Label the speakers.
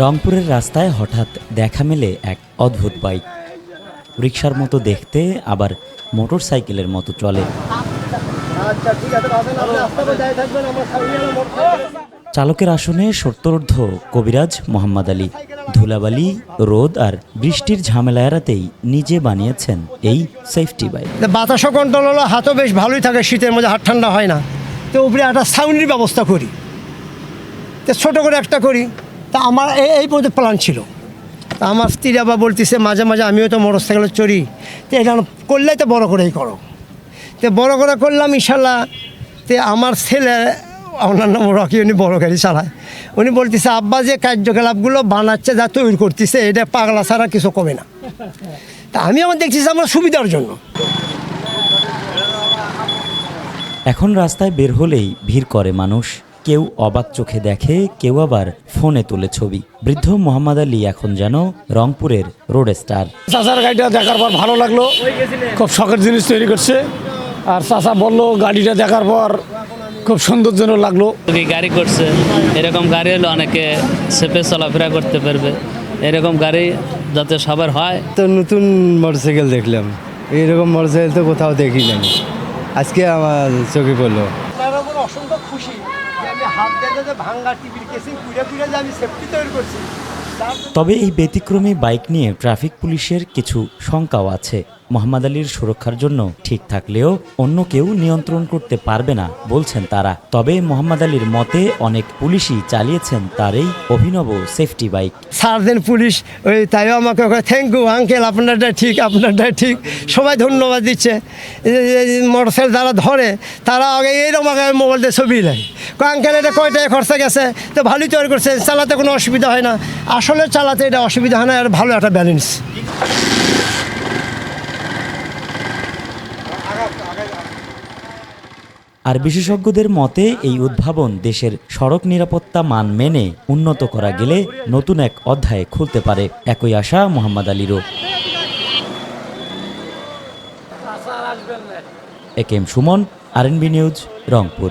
Speaker 1: রংপুরের রাস্তায় হঠাৎ দেখা মেলে এক অদ্ভুত বাইক। রিক্সার মতো দেখতে আবার মোটর সাইকেলের মতো চলে। চালকের আসনে সত্তরর্ধ কবিরাজ মোহাম্মদ আলী। ধুলাবালি রোদ আর বৃষ্টির ঝামেলা এড়াতেই নিজে বানিয়েছেন এই সেফটি বাইক
Speaker 2: তা বাতাসও কন্ট্রোল হলো হাতও বেশ ভালোই থাকে শীতের মধ্যে হাত ঠান্ডা হয় না। তো উপরে একটা সাউন্ডের ব্যবস্থা করি। তো ছোটো করে একটা করি। তা আমার এই পর্যন্ত প্ল্যান ছিল। তা আমার স্ত্রী আবার বলতেছে, মাঝে মাঝে আমিও তো মোটর সাইকেলে চড়ি। তো এটা করলেই তো বড় করেই করো। তো বড় করে করলাম, ইনশাল্লাহ। তো আমার ছেলে ওনার নাম রকি উনি বড় গাড়ি চালায়। উনি বলতেছে, আব্বা যে কার্যকলাপগুলো বানাচ্ছে, যা তৈরি করতেছে, এটা পাগলা ছাড়া কিছু কমে না। তা আমি আমার দেখতেছি আমার সুবিধার জন্য।
Speaker 1: এখন রাস্তায় বের হলেই ভিড় করে মানুষ। কেউ অবাক চোখে দেখে কেউ আবার ফোনে তোলে ছবি। বৃদ্ধ মোহাম্মদ আলী এখন যেন রংপুরের রোড স্টার
Speaker 3: চাচার গাড়িটা দেখার পর ভালো লাগল খুব শখের জিনিস তৈরি করছে। আর চাচা বলল গাড়িটা দেখার পর খুব সৌন্দর্যজনক লাগল।
Speaker 4: গাড়ি করছে এরকম গাড়ি হলে অনেকে সেপে চলাফেরা করতে পারবে। এরকম গাড়ি যাতে সবার হয়।
Speaker 5: তো নতুন মোটরসাইকেল দেখলাম। এইরকম মোটরসাইকেল তো কোথাও দেখি নাই আজকে আমার চোখে পড়ল।
Speaker 2: অসংখ্য খুশি।
Speaker 1: তবে এই ব্যতিক্রমী বাইক নিয়ে ট্রাফিক পুলিশের কিছু শঙ্কাও আছে। মোহাম্মদ আলীর সুরক্ষার জন্য ঠিক থাকলেও অন্য কেউ নিয়ন্ত্রণ করতে পারবে না, বলছেন তারা। তবে মোহাম্মদ আলীর মতে অনেক পুলিশই চালিয়েছেন তার এই অভিনব সেফটি বাইক।
Speaker 2: সার দেন পুলিশ, ওই তাইও আমাকে থ্যাংক ইউ আঙ্কেল আপনারটা ঠিক আপনারটা ঠিক। সবাই ধন্যবাদ দিচ্ছে। মোটরসাইকেল যারা ধরে, তারা আগে এইরকম আগে মোবাইল দিয়ে ছবি নেয় আঙ্কেল এটা কয়টায় খরচা গেছে? তো ভালোই তৈরি করছে, চালাতে কোনো অসুবিধা হয় না। আসলে চালাতে এটা অসুবিধা হয় না আর ভালো একটা ব্যালেন্স
Speaker 1: আর বিশেষজ্ঞদের মতে, এই উদ্ভাবন দেশের সড়ক নিরাপত্তা মান মেনে উন্নত করা গেলে নতুন এক অধ্যায় খুলতে পারে। একই আশা Mohammad আলীরও। A K M Suman RNB news, Rangpur.